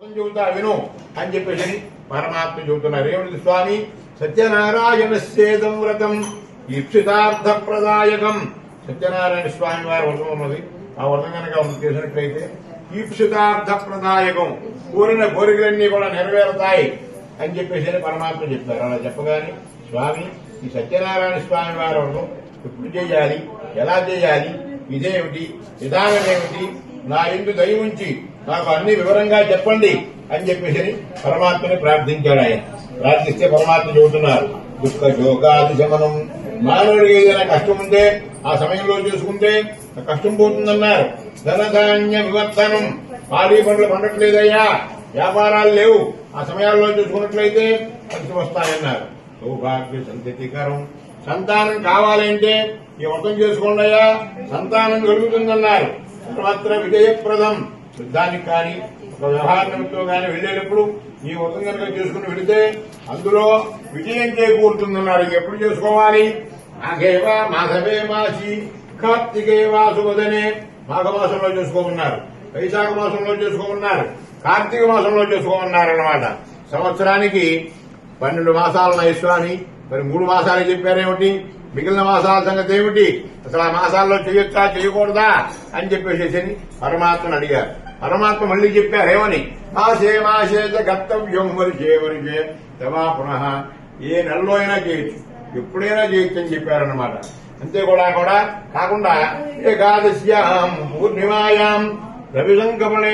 వ్రతం చెబుతా విను అని చెప్పేసి పరమాత్మ చెబుతున్నారు ఏమిటి స్వామి సత్యనారాయణ సేదం వ్రతం ఇప్సితార్థ ప్రదాయకం సత్యనారాయణ స్వామి వారి వ్రతం ఉన్నది. ఆ వ్రతం కనుక చేసినట్లయితే ఈప్సితార్థ ప్రదాయకం కోరిన కోరికలన్నీ కూడా నెరవేరుతాయి అని చెప్పేసి పరమాత్మ చెప్తారు. అలా చెప్పగానే స్వామి ఈ సత్యనారాయణ స్వామి వారి వ్రతం ఎప్పుడు చేయాలి? ఎలా చేయాలి? ఇదేమిటి? విధానం ఏమిటి నా ఇందు దయ ఉంచి నాకు అన్ని వివరంగా చెప్పండి అని చెప్పేసి పరమాత్మని ప్రార్థించాడు ఆయన. ప్రార్థిస్తే పరమాత్మ చెబుతున్నారు దుఃఖ యోగాది శమనం. మానవుడికి ఏదైనా కష్టం ఉంటే ఆ సమయంలో చూసుకుంటే కష్టం పోతుందన్నారు. ధనధాన్య వివర్తనం. పాడి పండ్లు పండట్లేదయ్యా వ్యాపారాలు లేవు. ఆ సమయాల్లో చూసుకున్నట్లయితే కలిసి వస్తాయన్నారు. సౌభాగ్య సంతతికరం. సంతానం కావాలంటే ఈ వ్రతం చేసుకోండి అయ్యా సంతానం కలుగుతుందన్నారు. సర్వత్ర విజయప్రదం. యుద్ధానికి కానీ ఒక వ్యవహార కానీ వెళ్ళేటప్పుడు ఈ వ్రతం కనుక చేసుకుని వెళితే అందులో విజయం చేకూరుతుందన్నారు ఎప్పుడు చేసుకోవాలి? మాఘేవ మాఘవే మాసి కార్తీకేవా వాసువదనే మాఘమాసంలో చేసుకోమన్నారు. వైశాఖ మాసంలో చేసుకోమన్నారు. కార్తీక మాసంలో చేసుకోమన్నారు అన్నమాట సంవత్సరానికి పన్నెండు మాసాలు ఉన్నాయి మరి మూడు మాసాలు చెప్పారేమిటి? మిగిలిన మాసాల సంగతి ఏమిటి? అసలు ఆ మాసాల్లో చేయొచ్చా చేయకూడదా అని చెప్పేసి పరమాత్మను అడిగారు. పరమాత్మ మళ్ళీ చెప్పారేమని ఏమని? మాసే మాసేత కర్తవ్యం వరిచే వరిచే తమా పునః ఏ నెలలో అయినా చేయొచ్చు. ఎప్పుడైనా చేయొచ్చు అని చెప్పారన్నమాట. అంతే కూడా కూడా కాకుండా ఏకాదశ్యాం పూర్ణిమాయాం రవి సంగమనే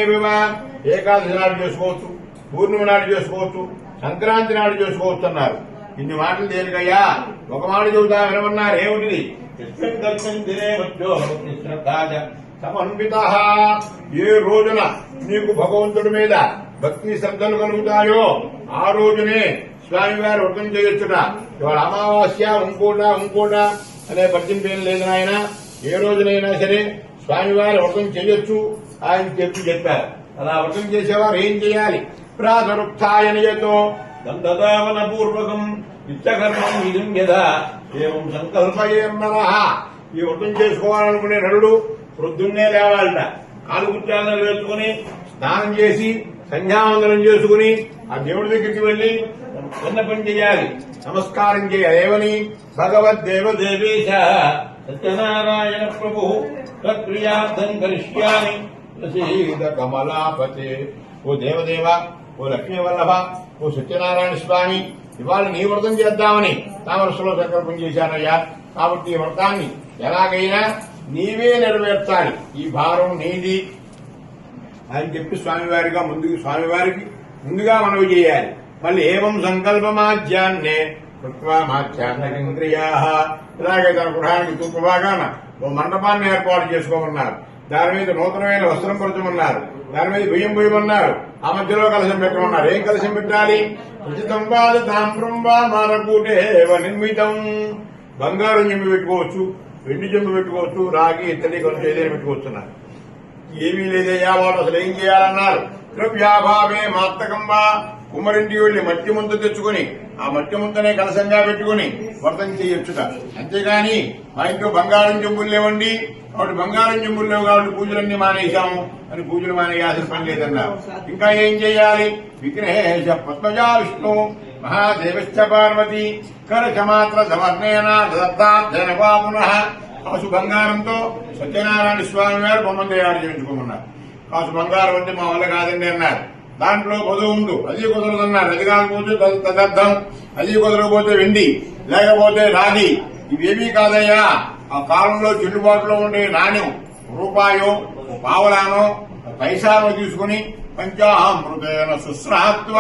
ఏకాదశి నాడు చేసుకోవచ్చు పూర్ణిమ నాడు చేసుకోవచ్చు సంక్రాంతి నాడు చేసుకోవచ్చు అన్నారు. ఇన్ని మాటలు దేనికయ్యా? ఒక మాట చెబుతా వినమన్నారు. ఏమిటిది? యస్మిన్ కల్పం దినే మధ్యో కృష్ణ సమన్విత ఏ రోజున నీకు భగవంతుడి మీద భక్తి శ్రద్ధలు కలుగుతాయో ఆ రోజునే స్వామివారు వ్రతం చేయొచ్చుట. ఇవాళ అమావాస్య ఇంకోట ఇంకోట అనే పట్టింపేం లేదు నాయన. ఏ రోజునైనా సరే స్వామివారి వ్రతం చేయొచ్చు ఆయన చెప్పి చెప్పారు. అలా వ్రతం చేసేవారు ఏం చేయాలి? ప్రాతరుక్తాయనయతో దంతదావన పూర్వకం నిత్యకర్మం విధం యథా ఏం సంకల్పయేన్నర ఈ వ్రతం చేసుకోవాలనుకునే నరుడు ప్రొద్దున్నే లేవాలట. కాలు వేసుకుని స్నానం చేసి సంధ్యావందనం చేసుకుని ఆ దేవుడి దగ్గరికి వెళ్ళి చిన్న పని చేయాలి. నమస్కారం చేయాలి భగవద్దేవ దేవేశ సత్యనారాయణ ప్రభు తత్ప్రియార్థం కరిష్యామి. ప్రసీద కమలాపతే. ఓ దేవదేవ ఓ లక్ష్మీ వల్లభ ఓ సత్యనారాయణ స్వామి ఇవాళ నీ వ్రతం చేద్దామని తామరసులో సంకల్పం చేశానయ్యా. కాబట్టి ఈ వ్రతాన్ని ఎలాగైనా నీవే నెరవేర్చాలి. ఈ భారం నీది అని చెప్పి స్వామివారిగా ముందుకు స్వామివారికి ముందుగా మనవి చేయాలి. మళ్ళీ ఏవం సంకల్పమాధ్యాన్నే కృత్వా ఇలాగే తన గృహానికి తూర్పు భాగాన ఓ మండపాన్ని ఏర్పాటు చేసుకోమన్నారు. దాని మీద నూతనమైన వస్త్రం పరచమన్నారు దాని మీద బియ్యం పోయమన్నారు ఆ మధ్యలో కలశం పెట్టమన్నారు. ఏం కలశం పెట్టాలి? ఉచితం వాళ్ళు తాంబ్రం వా మానకూటే నిర్మితం. బంగారం చెంబు పెట్టుకోవచ్చు. వెండి చెంబు పెట్టుకోవచ్చు రాగి ఇత్తడి కొంత ఏదైనా పెట్టుకోవచ్చున్నారు. ఏమీ లేదయ్యా వాళ్ళు అసలు ఏం చేయాలన్నారు? ద్రవ్యాభావే మాత్తకంబా కుమ్మరింటి వెళ్ళి మట్టి ముందు తెచ్చుకుని ఆ మట్టి ముందనే కలసంగా పెట్టుకుని వ్రతం చేయొచ్చుట. అంతేగాని మా ఇంట్లో బంగారం చెంబులు లేవండి. కాబట్టి బంగారం చెంబులు లేవు కాబట్టి పూజలన్నీ మానేశాము. అని పూజలు మానేయాల్సిన పని లేదన్నారు. ఇంకా ఏం చేయాలి? విగ్రహేష పద్మజా విష్ణు. మహాదేవశ్చ పార్వతి కరచమాత్ర సమర్ణేన దత్తార్థన పునః. కాసు బంగారంతో సత్యనారాయణ స్వామి వారు బొమ్మను తయారు చేయించుకోమన్నారు. కాసు బంగారం అంటే మా వల్ల కాదండి అన్నారు. దాంట్లో పొదువు ఉండు అది కుదరదన్నారు. అది కాకపోతే తదర్థం అది కుదరకపోతే వెండి లేకపోతే రాగి. ఇవేమీ కాదయ్యా ఆ కాలంలో చెల్లుబాటులో ఉండే నాణ్యం రూపాయో పావలానో ఓ పైసానో తీసుకుని పంచామృతేన శుశ్రాత్వ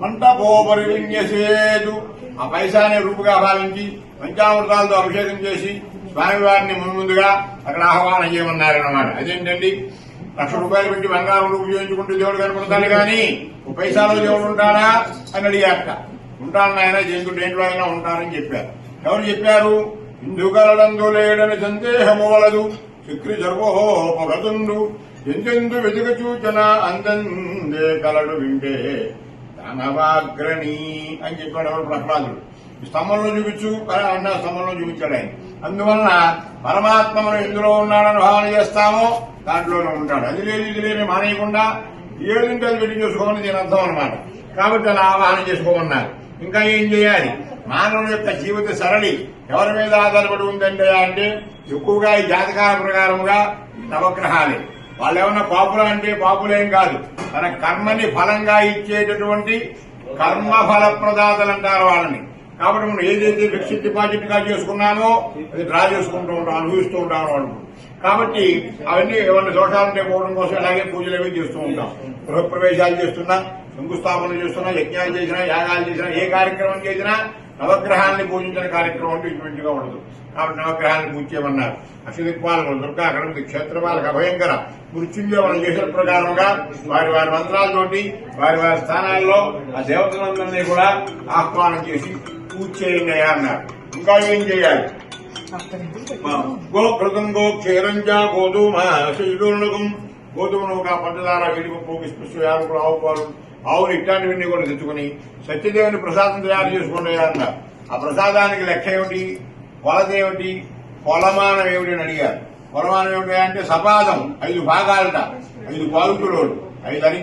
మంటపోపరి విన్యసేదు ఆ పైసానే రూపుగా భావించి పంచామృతాలతో అభిషేకం చేసి స్వామివారిని ముందుగా అక్కడ ఆహ్వానం చేయమన్నారన్నమాట. అదేంటండి? లక్ష రూపాయలు పెట్టి బంగారం రూపు చేయించుకుంటూ దేవుడు కనుకుంటాను కానీ పైసాలో దేవుడు ఉంటాడా అని అడిగాక ఉంటాను ఆయన చేసుకుంటే ఏంట్లో అయినా ఉంటానని చెప్పారు. ఎవరు చెప్పారు? ఇందుకలడందు లేడని సందేహము వలదు. చక్రి జర్వోపగతుండు ఎందెందు వెతుక అందందే కలడు వింటే దానవాగ్రణి అని చెప్పాడు ఎవరు ప్రహ్లాదుడు. స్తంభంలో చూపించు అని అన్న స్తంభంలో చూపించాడు ఆయన. అందువలన పరమాత్మను ఎందులో ఉన్నాడని భావన చేస్తామో దాంట్లోనే ఉంటాడు. అది లేదు ఇది లేని మానేయకుండా ఏడు అది పెట్టి చేసుకోమని దీని అర్థం అనమాట కాబట్టి అలా ఆవాహన చేసుకోమన్నారు. ఇంకా ఏం చేయాలి? మానవుడి యొక్క జీవిత సరళి ఎవరి మీద ఆధారపడి ఉందంటే అంటే ఎక్కువగా ఈ జాతకాల ప్రకారముగా నవగ్రహాలే. వాళ్ళు ఏమన్నా పాపులు అంటే పాపులేం కాదు. తన కర్మని ఫలంగా ఇచ్చేటటువంటి కర్మ ఫల ప్రదాతలు అంటారు వాళ్ళని. కాబట్టి మనం ఏదైతే ఫిక్స్డ్ డిపాజిట్గా చేసుకున్నామో అది డ్రా చేసుకుంటూ ఉంటాం అనుభవిస్తూ ఉంటాం వాళ్ళు. కాబట్టి అవన్నీ ఏమన్నా దోషాలంటే పోవడం కోసం అలాగే పూజలు అవి చేస్తూ ఉంటాం. గృహప్రవేశాలు చేస్తున్నా శంకుస్థాపన చేస్తున్నా యజ్ఞాలు చేసినా యాగాలు చేసినా ఏ కార్యక్రమం చేసినా నవగ్రహాన్ని పూజించిన కార్యక్రమం అంటే ఇటువంటిగా ఉండదు. కాబట్టి నవగ్రహాన్ని పూజ చేయమన్నారు అక్షదిక్పాలకు దుర్గా గణపతి క్షేత్రపాలకు అభయంకర మృత్యుంజయ మనం చేసిన ప్రకారంగా వారి వారి మంత్రాలతోటి వారి వారి స్థానాల్లో ఆ దేవతలందరినీ కూడా ఆహ్వానం చేసి పూజ చేయండి అన్నారు. ఇంకా ఏం చేయాలి? గోకృతం గో క్షీరంజ గోధుమ శరీరులకం గోధుమను ఒక పంచదార విడిపప్పు కిస్మిస్ యాలకులు ఆవు పాలు ఆవులు ఇట్లాంటివన్నీ కూడా తెచ్చుకుని సత్యదేవుని ప్రసాదం తయారు చేసుకోండి అన్నారు. ఆ ప్రసాదానికి లెక్క ఏమిటి? కొలదేమిటి? కొలమానం ఏమిటి అని అడిగారు. కొలమానం ఏమిటి అంటే సపాదం. ఐదు భాగాలట. ఐదు పావుకిలోలు ఐదు అరి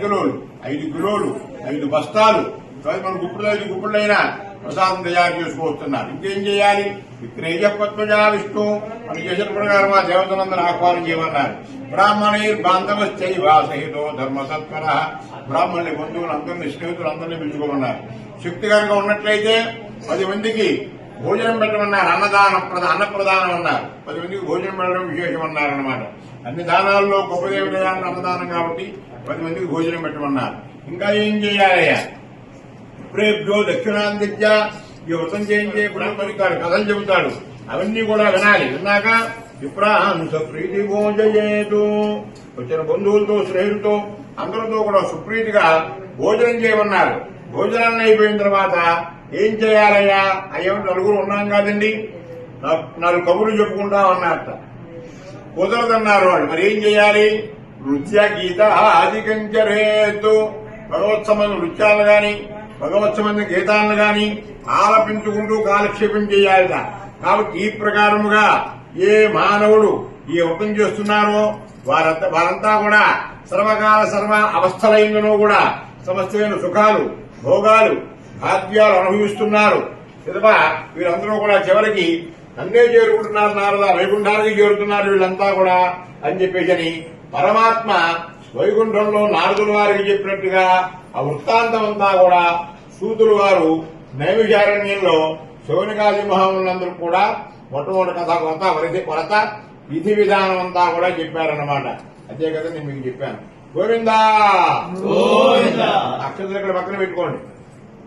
ఐదు కిలోలు ఐదు బస్తాలు. మన గుప్పుడు ఐదు గుప్పుడైనా ప్రసాదం తయారు చేసుకొస్తున్నారు ఇంకేం చేయాలి? విక్రేయపత్వజా విష్ణు. మన చేసిన ప్రకారం ఆ దేవతలందరూ ఆహ్వానం చేయమన్నారు. బ్రాహ్మణై బాంధవశ్చైవ వాసహితో ధర్మసత్వర బ్రాహ్మణుని బంధువులందరినీ స్నేహితులందరినీ పిలుచుకోమన్నారు. శక్తి కనుక ఉన్నట్లయితే పది మందికి భోజనం పెట్టమన్నారు అన్నదాన ప్రధాన అన్నప్రదానం అన్నారు. పది మందికి భోజనం పెట్టడం విశేషం అన్నారన్నమాట అన్ని దానాల్లో గొప్పదేవుడయాన్ని అన్నదానం కాబట్టి పది మందికి భోజనం పెట్టమన్నారు. ఇంకా ఏం చేయాలయ్యా? ప్రేభ్యో దక్షిణాందిత్య ఈ వ్రతం చేయించే బ్రహ్మరికాడు కథలు చెబుతాడు. అవన్నీ కూడా వినాలి. విన్నాక విప్రాహం సుప్రీతి భోజయేతు వచ్చిన బంధువులతో స్నేహితులతో అందరితో కూడా సుప్రీతిగా భోజనం చేయమన్నారు. భోజనాన్ని అయిపోయిన తర్వాత ఏం చేయాలయ్యా? అయ్యో నలుగురు ఉన్నాం కాదండి. నాలుగు కబుర్లు చెప్పుకుంటాం అన్నారట కుదరదన్నారు వాళ్ళు. మరి ఏం చేయాలి? నృత్య గీత ఆదికంచరేతు భగవత్సమైన నృత్యాలను గాని భగవత్సమైన గీతాలను గాని ఆలపించుకుంటూ కాలక్షేపం చేయాలట. కాబట్టి ఈ ప్రకారముగా ఏ మానవుడు ఈ వ్రతం చేస్తున్నారో వారంతా వారంతా కూడా సర్వకాల సర్వ అవస్థలైనను కూడా సమస్తమైన సుఖాలు భోగాలు భాగ్యాలు అనుభవిస్తున్నారు. పిదప వీరందరూ కూడా చివరికి నన్నే చేరుకుంటున్నారు నారద వైకుంఠానికి చేరుతున్నారు వీళ్ళంతా కూడా అని చెప్పేసి అని పరమాత్మ వైకుంఠంలో నారదుల వారికి చెప్పినట్టుగా ఆ వృత్తాంతం అంతా కూడా సూతులు వారు నైమిషారణ్యంలో శౌనికాది మహాములందరూ కూడా మొట్టమొదటి కథ కొత్త వరద కొరత విధి విధానం అంతా కూడా చెప్పారన్నమాట. అదే కదా నేను మీకు చెప్పాను. గోవిందా! అక్షతలు ఇక్కడ పక్కన పెట్టుకోండి.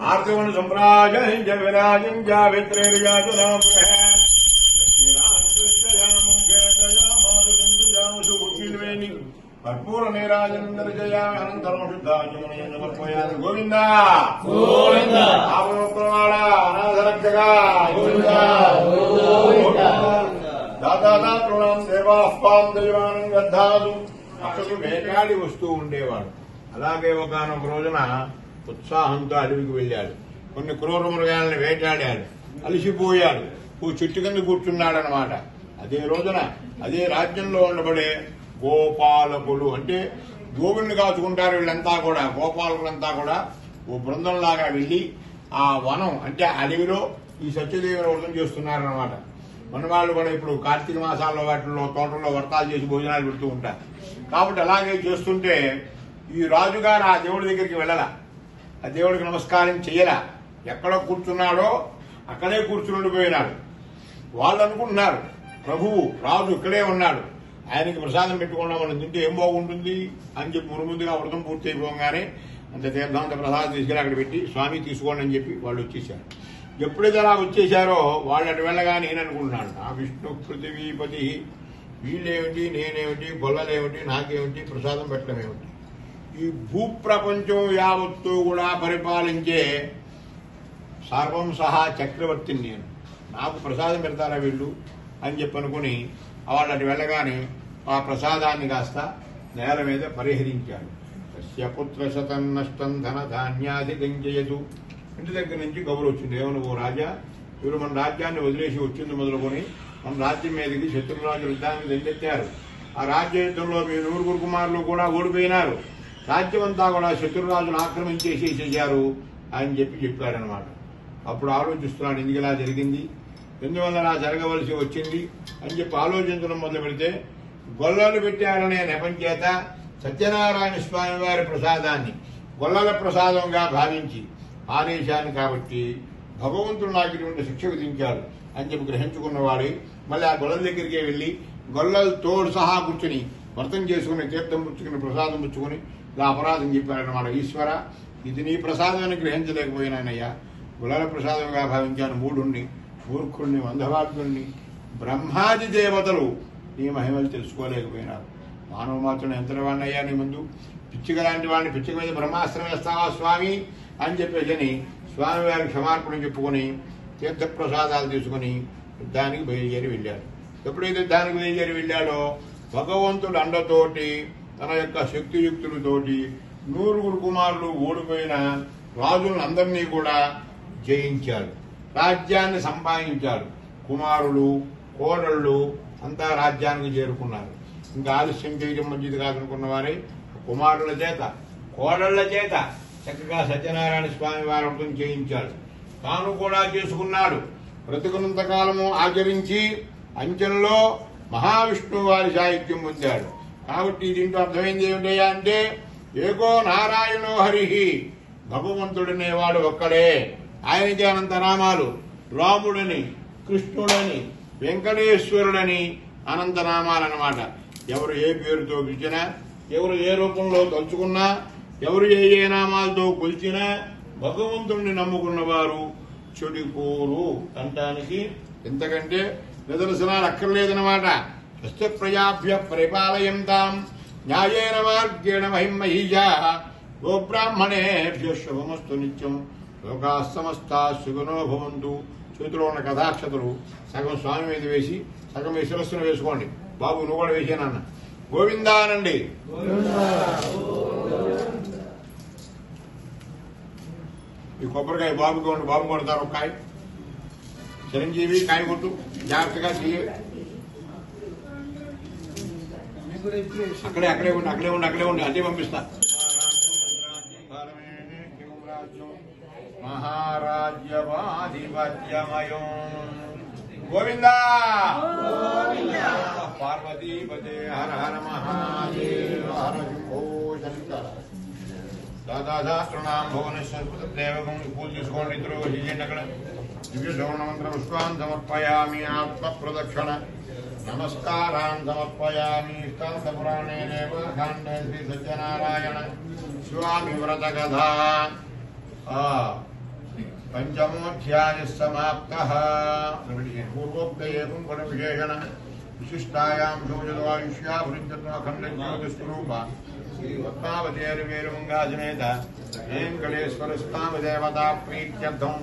ఆర్తివని సంప్రాజం జ విరాజం జావిత్రేయాచనాం కర్పూర నీరాజనందర జయ అనంతరం శుద్ధాచమనపోయాను గోవింద! గోవింద. ఆపనోత్తరవాడ అనాథ రక్షగా గోవింద! దాదాతృణం దేవాస్పాం దైవానం గద్దాదు అసలు వేటాడి వస్తూ ఉండేవాడు. అలాగే ఒకనొక రోజున ఉత్సాహంతో అడవికి వెళ్ళాడు. కొన్ని క్రూర మృగాలను వేటాడాడు. అలసిపోయాడు. ఓ చెట్టు కింద కూర్చున్నాడనమాట అదే రోజున అదే రాజ్యంలో ఉండబడే గోపాలకులు అంటే గోవుల్ని కాచుకుంటారు వీళ్ళంతా కూడా గోపాలకులంతా కూడా ఓ బృందంలాగా వెళ్ళి ఆ వనం అంటే అడవిలో ఈ సత్యదేవుని వ్రతం చేస్తున్నారనమాట మన వాళ్ళు కూడా ఇప్పుడు కార్తీక మాసాల్లో వాటిల్లో తోటల్లో వర్తాలు చేసి భోజనాలు పెడుతూ ఉంటారు. కాబట్టి అలాగే చేస్తుంటే ఈ రాజుగారు ఆ దేవుడి దగ్గరికి వెళ్ళాల. ఆ దేవుడికి నమస్కారం చేయలా ఎక్కడ కూర్చున్నాడో అక్కడే కూర్చుండిపోయినాడు వాళ్ళు అనుకుంటున్నారు ప్రభువు రాజు ఇక్కడే ఉన్నాడు. ఆయనకి ప్రసాదం పెట్టుకున్నా మనం తింటే ఏం బాగుంటుంది? అని చెప్పి మురుముందుగా వ్రతం పూర్తి అయిపోగానే అంత తీర్థాంత ప్రసాదం తీసుకెళ్ళి అక్కడ పెట్టి స్వామి తీసుకోండి అని చెప్పి వాళ్ళు వచ్చేసారు ఎప్పుడైతే అలా వచ్చేసారో వాళ్ళు అటు వెళ్ళగానే నేను అనుకుంటున్నాను ఆ విష్ణు పృథివీపతి వీళ్ళేమిటి నేనేమిటి గొల్లలేమిటి నాకేమిటి ప్రసాదం పెట్టడం ఏమిటి ఈ భూప్రపంచం యావత్తు కూడా పరిపాలించే సర్వం సహా చక్రవర్తిని నేను. నాకు ప్రసాదం పెడతారా వీళ్ళు అని చెప్పనుకుని వాళ్ళు అటు వెళ్ళగానే ఆ ప్రసాదాన్ని కాస్త నేల మీద పరిహరించాడు. తస్య పుత్ర శతం నష్టం ధన ధాన్యాది చేయదు ఇంటి దగ్గర నుంచి కబురు వచ్చింది. ఏమను ఓ రాజా? వీరు మన రాజ్యాన్ని వదిలేసి వచ్చింది మొదలుకొని మన రాజ్యం మీదకి శత్రురాజు యుద్ధాన్ని దండెత్తారు ఆ రాజ్య యుద్ధంలో మీ నూరుగురు కుమారులు కూడా ఓడిపోయినారు. రాజ్యమంతా కూడా శత్రురాజును ఆక్రమించేసేసేసారు అని చెప్పి చెప్పాడనమాట అప్పుడు ఆలోచిస్తున్నాడు ఎందుకు ఇలా జరిగింది? ఎందువల్ల అలా జరగవలసి వచ్చింది? అని చెప్పి ఆలోచించడం మొదలు పెడితే గొల్లలు పెట్టారనే నెపం చేత సత్యనారాయణ స్వామి వారి ప్రసాదాన్ని గొల్లల ప్రసాదంగా భావించి ఆదేశాన్ని కాబట్టి భగవంతుడు నాకు ఇటువంటి శిక్ష విధించాడు అని చెప్పి గ్రహించుకున్నవాడు మళ్ళీ ఆ గొల్లల దగ్గరికి వెళ్ళి గొల్లలు తోడు సహా కూర్చుని వ్రతం చేసుకుని తీర్థం పుచ్చుకుని ప్రసాదం పుచ్చుకుని అపరాధం చెప్పారన్నమాట. ఈశ్వర ఇది నీ ప్రసాదాన్ని గ్రహించలేకపోయినానయ్యా. గులాల ప్రసాదంగా భావించాను మూఢుణ్ణి మూర్ఖుణ్ణి వంధభాగ్యుణ్ణి బ్రహ్మాది దేవతలు నీ మహిమలు తెలుసుకోలేకపోయినారు. మానవ మాత్రం ఎంత వాడినయ్యా నీ ముందు. పిచ్చిక లాంటి వాడిని పిచ్చిక మీద బ్రహ్మాస్త్రం వేస్తావా స్వామి? అని చెప్పేసి స్వామివారి క్షమార్పణ చెప్పుకొని తీర్థప్రసాదాలు తీసుకుని యుద్ధానికి బయలుదేరి వెళ్ళాడు. ఎప్పుడైతే యుద్ధానికి బయలుదేరి వెళ్ళాడో భగవంతుడు అండతోటి తన యొక్క శక్తియుక్తులతోటి నూరుగురు కుమారులు ఓడిపోయిన రాజులందరినీ కూడా జయించాడు. రాజ్యాన్ని సంపాదించాడు. కుమారులు కోడళ్ళు అంతా రాజ్యానికి చేరుకున్నారు. ఇంకా ఆలస్యం చేయడం మంచిది కాదనుకున్న వారే కుమారుల చేత కోడళ్ళ చేత చక్కగా సత్యనారాయణ స్వామి వారి చేయించాడు. తాను కూడా చేసుకున్నాడు. బ్రతుకునంతకాలము ఆచరించి అంచెల్లో మహావిష్ణువు వారి సాహిత్యం పొందాడు. కాబట్టి దీంట్లో అర్థమైంది ఏమిటయ్యా అంటే ఏకో నారాయణో హరిహి భగవంతుడనేవాడు ఒక్కడే. ఆయనకి అనంత నామాలు రాముడని కృష్ణుడని వెంకటేశ్వరుడని అనంత నామాలన్నమాట. ఎవరు ఏ పేరుతో పిలిచినా ఎవరు ఏ రూపంలో తలుచుకున్నా ఎవరు ఏ ఏ నామాలతో కొలిచినా భగవంతుణ్ణి నమ్ముకున్నవారు చెడిపోరు అంటానికి. ఎంతకంటే నిదర్శనాలు అక్కర్లేదన్నమాట. స్వస్థ ప్రజాభ్య పరిపాలయంతాం న్యాయేన మార్గేణ మహిమహీజా గోబ్రాహ్మణేభ్య శుభమస్తు నిత్యం లోకా సమస్త సుగుణో భవంతు చేతిలో ఉన్న కథాక్షతలు సగం స్వామి మీద వేసి సగం మీ శిరస్సును వేసుకోండి. బాబు నువ్వు కూడా వేసానన్న గోవిందానండి ఈ కొబ్బరికాయ బాబు కొండి బాబు కొడతారు ఒక కాయ. చిరంజీవి కాయ కొట్టు. జాగ్రత్తగా తీయ. అక్కడే అక్కడే ఉండి అక్కడే ఉండి అక్కడే ఉండి అదే పంపిస్తా. మహారాజ్యవాధిపత్యమయం గోవిందా! పార్వతీపతే హర హర మహాదేవ హర శంభో శంకర. దాదాశాస్త్రనాం భువనేశ్వర దేవకం పూజ చేసుకోండి ఇద్దరు చేయండి అక్కడ దివ్య శ్రవణమంత్ర పుష్పాన్ సమర్పయామి ఆత్మ ప్రదక్షిణ. नमस्कारान् समर्पयामि स्कन्दपुराणेनेव खण्डे श्रीसत्यनारायण स्वामिव्रतकथा। पञ्चमोऽध्यायः समाप्तः। पूर्वोक्तयेकं गुणविशेषण विशिष्टायां शोचदवायुष्या वृञ्जत्वाखण्डज्योतिस्वरूपा श्रीपद्मावतेर्वेरुङ्गाजनेत ऐं प्रीत्यर्थम्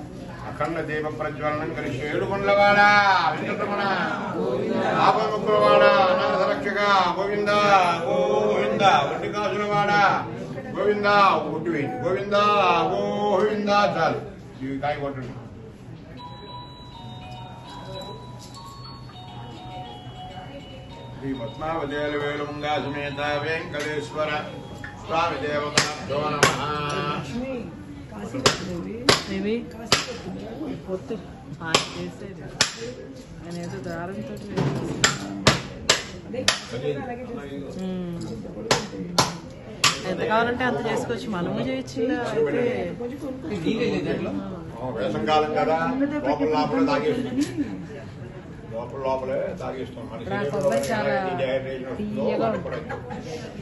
అఖండ దీప ప్రజ్వలనం కలిసి ఏడుకొండలవాడ వెంకటరమణ ఆపముక్కులవాడ అనాథ రక్షక గోవింద గోవింద ఒంటి కాసులవాడ గోవింద ఒట్టు వేయండి గోవింద గోవింద చాలు. ఇవి కాయ కొట్టండి. శ్రీ పద్మావదేలు వేలుమంగా సమేత వెంకటేశ్వర స్వామి దేవత నమ. ఇవి పొత్తు. చేసేది ఆయన ఏదో దారంతో ఎంత కావాలంటే అంత చేసుకోవచ్చు. మనము చేయొచ్చు అయితే వేసం కాలం కదా. లోపల లోపలే తాగేస్తుంది లోపల లోపలే తాగేస్తాం. మన ఇప్పుడు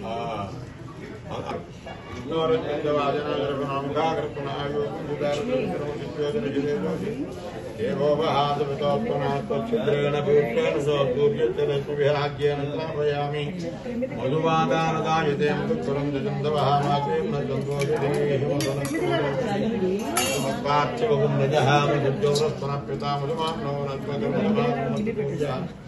ఆ. శరీరంలో కొబ్బరి చాలా ఎలాంటి dehydration వస్తుందో తీయగా అది కూడా. ఆ,